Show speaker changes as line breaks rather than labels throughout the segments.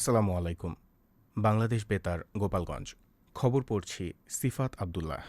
আসসালামু আলাইকুম। বাংলাদেশ বেতার গোপালগঞ্জ। খবর পড়ছি সিফাত আবদুল্লাহ।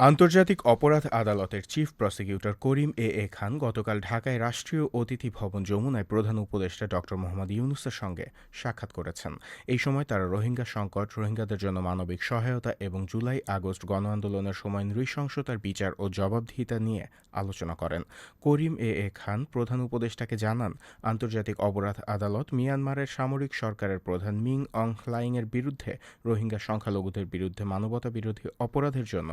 আন্তর্জাতিক অপরাধ আদালতের চিফ প্রসিকিউটর করিম এ এ খান গতকাল ঢাকায় রাষ্ট্রীয় অতিথি ভবন যমুনায় প্রধান উপদেষ্টা ড মোহাম্মদ ইউনুসের সঙ্গে সাক্ষাৎ করেছেন। এই সময় তারা রোহিঙ্গা সংকট, রোহিঙ্গাদের জন্য মানবিক সহায়তা এবং জুলাই আগস্ট গণ আন্দোলনের সময় নৃশংসতার বিচার ও জবাবদিহিতা নিয়ে আলোচনা করেন। করিম এ এ খান প্রধান উপদেষ্টাকে জানান, আন্তর্জাতিক অপরাধ আদালত মিয়ানমারের সামরিক সরকারের প্রধান মিং অং হ্লাইংয়ের বিরুদ্ধে রোহিঙ্গা সংখ্যালঘুদের বিরুদ্ধে মানবতা বিরোধী অপরাধের জন্য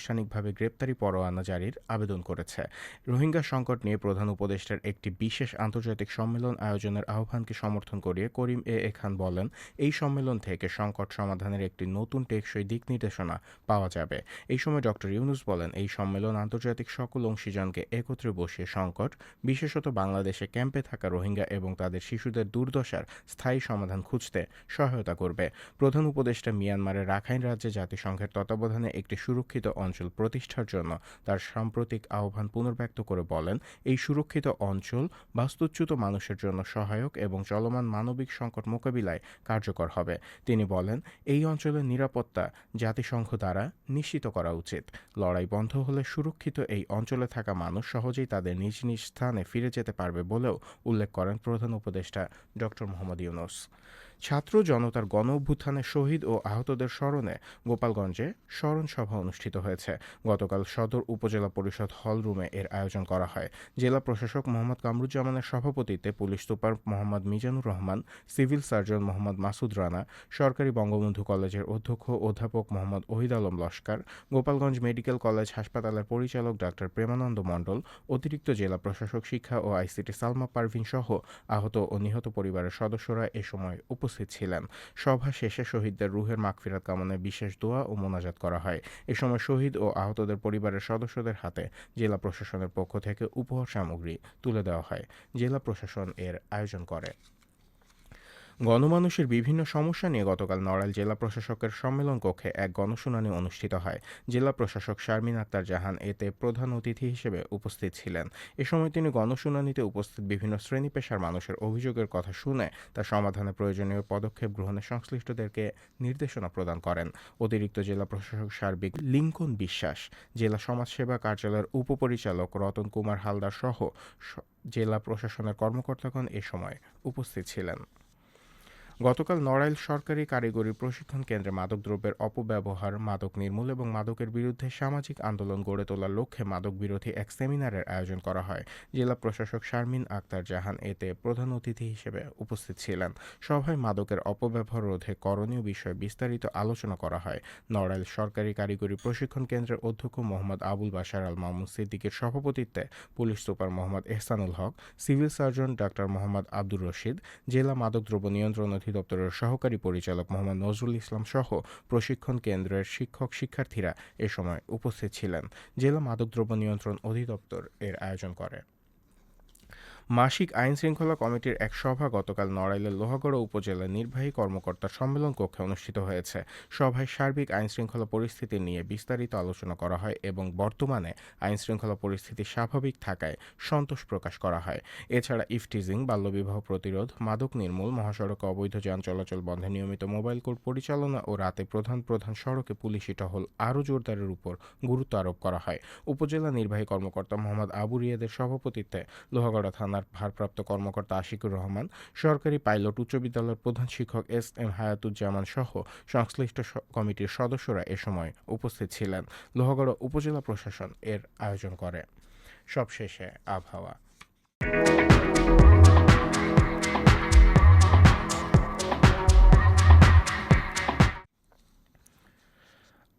আনুষ্ঠানিকভাবে গ্রেপ্তারি পরোয়ানা জারির আবেদন করেছে। রোহিঙ্গা সংকট নিয়ে প্রধান উপদেষ্টার একটি বিশেষ আন্তর্জাতিক সম্মেলন আয়োজনের আহ্বানকে সমর্থন করিয়ে করিম এ. খান বলেন, এই সম্মেলন থেকে সংকট সমাধানের একটি নতুন টেকসই দিক নির্দেশনা পাওয়া যাবে। এই সময় ডক্টর ইউনুস বলেন, এই সম্মেলন আন্তর্জাতিক সকল অংশীজনকে একত্রে বসিয়ে সংকট, বিশেষত বাংলাদেশে ক্যাম্পে থাকা রোহিঙ্গা এবং তাদের শিশুদের দুর্দশার স্থায়ী সমাধান খুঁজতে সহায়তা করবে। প্রধান উপদেষ্টা মিয়ানমারের রাখাইন রাজ্যে জাতিসংঘের তত্ত্বাবধানে একটি সুরক্ষিত অঞ্চল প্রতিষ্ঠার জন্য তার সাম্প্রতিক আহ্বান পুনর্ব্যক্ত করে বলেন, এই সুরক্ষিত অঞ্চল বাস্তুচ্যুত মানুষের জন্য সহায়ক এবং চলমান মানবিক সংকট মোকাবিলায় কার্যকর হবে। তিনি বলেন, এই অঞ্চলের নিরাপত্তা জাতিসংঘ দ্বারা নিশ্চিত করা উচিত। লড়াই বন্ধ হলে সুরক্ষিত এই অঞ্চলে থাকা মানুষ সহজেই তাদের নিজ নিজ স্থানে ফিরে যেতে পারবে বলেও উল্লেখ করেন প্রধান উপদেষ্টা ড. মোহাম্মদ ইউনুস। ছাত্র জনতার গণ অভ্যুত্থানে শহীদ ও আহতদের স্মরণে গোপালগঞ্জে স্মরণ সভা অনুষ্ঠিত হয়েছে। গতকাল সদর উপজেলা পরিষদ হল রুমে এর আয়োজন করা হয়। জেলা প্রশাসক মোহাম্মদ কামরুজ্জামানের সভাপতিত্বে police super Mohammad Mizanur Rahman, civil surgeon Mohammad Masud Rana, সরকারি বঙ্গবন্ধু কলেজের অধ্যক্ষ অধ্যাপক মোহাম্মদ ওহিদ আলম লস্কর, গোপালগঞ্জ মেডিকেল কলেজ হাসপাতালের পরিচালক ডাক্তার প্রেমানন্দ মণ্ডল, অতিরিক্ত জেলা প্রশাসক শিক্ষা ও আইসিটি সালমা পারভিন সহ আহত ও নিহত পরিবারের সদস্যরা এ সময় উপস্থিত ছিলেন। সভা শেষে শহীদদের রুহের মাগফিরাত কামনায় বিশেষ দোয়া ও মোনাজাত করা হয়। এ সময় শহীদ ও আহতদের পরিবারের সদস্যদের হাতে জেলা প্রশাসনের পক্ষ থেকে উপহার সামগ্রী তুলে দেওয়া হয়। জেলা প্রশাসন এর আয়োজন করে। গণমানুষের বিভিন্ন সমস্যা নিয়ে গতকাল নড়াইল জেলা প্রশাসকের সম্মেলন কক্ষে এক গণশুনানি অনুষ্ঠিত হয়। জেলা প্রশাসক শারমিন আক্তার জাহান এতে প্রধান অতিথি হিসেবে উপস্থিত ছিলেন। এ সময় তিনি গণশুনানিতে উপস্থিত বিভিন্ন শ্রেণি পেশার মানুষের অভিযোগের কথা শুনে তা সমাধানে প্রয়োজনীয় পদক্ষেপ গ্রহণে সংশ্লিষ্টদেরকে নির্দেশনা প্রদান করেন। অতিরিক্ত জেলা প্রশাসক সার্বিক লিঙ্কন বিশ্বাস, জেলা সমাজসেবা কার্যালয়ের উপপরিচালক রতন কুমার হালদার সহ জেলা প্রশাসনের কর্মকর্তাগণ এ সময় উপস্থিত ছিলেন। গতকাল নড়াইল সরকারি কারিগরি প্রশিক্ষণ কেন্দ্রে মাদকদ্রব্যের অপব্যবহার, মাদক নির্মূল এবং মাদকের বিরুদ্ধে সামাজিক আন্দোলন গড়ে তোলার লক্ষ্যে মাদক বিরোধী এক সেমিনারের আয়োজন করা হয়। জেলা প্রশাসক শারমিন আক্তার জাহান এতে প্রধান অতিথি হিসেবে উপস্থিত ছিলেন। সভায় মাদকের অপব্যবহার রোধে করণীয় বিষয়ে বিস্তারিত আলোচনা করা হয়। নড়াইল সরকারি কারিগরি প্রশিক্ষণ কেন্দ্রের অধ্যক্ষ মোহাম্মদ আবুল বাশার আল মামুন সিদ্দিকের সভাপতিত্বে police super Mohammad Ehsanul Haque, civil surgeon doctor Mohammad Abdur Rashid, জেলা মাদকদ্রব্য নিয়ন্ত্রণ অধিদপ্তরের সহকারী পরিচালক মোহাম্মদ নজরুল ইসলাম সহ প্রশিক্ষণ কেন্দ্রের শিক্ষক শিক্ষার্থীরা এ সময় উপস্থিত ছিলেন। জেলা মাদকদ্রব্য নিয়ন্ত্রণ অধিদপ্তর এর আয়োজন করে। মাসিক আইন শৃঙ্খলা কমিটির এক সভা গতকাল নড়াইলের লোহাগড়া উপজেলা নির্বাহী কর্মকর্তা সম্মেলন কক্ষে অনুষ্ঠিত হয়েছে। সভায় সার্বিক আইন শৃঙ্খলা পরিস্থিতি নিয়ে বিস্তারিত আলোচনা করা হয় এবং বর্তমানে আইন শৃঙ্খলা পরিস্থিতি স্বাভাবিক থাকায় সন্তোষ প্রকাশ করা হয়। এছাড়া ইফটিজিং, বাল্যবিবাহ প্রতিরোধ, মাদক নির্মূল, মহাসড়কে অবৈধ যান চলাচল বন্ধে নিয়মিত মোবাইল কোর্ট পরিচালনা ও রাতে প্রধান প্রধান সড়কে পুলিশি টহল আরও জোরদারের উপর গুরুত্ব আরোপ করা হয়। উপজেলা নির্বাহী কর্মকর্তা মোহাম্মদ আবু রিয়াদের সভাপতিত্বে লোহাগড়া থানার ভারপ্রাপ্ত কর্মকর্তা আশিকুর রহমান, সরকারি পাইলট, উচ্চ বিদ্যালয়ের প্রধান শিক্ষক এস এম হায়াতুজ্জামান সহ সংশ্লিষ্ট কমিটির সদস্যরা এ সময় উপস্থিত ছিলেন। লোহগড় উপজেলা প্রশাসন এর আয়োজন করে। সবশেষে আবহাওয়া।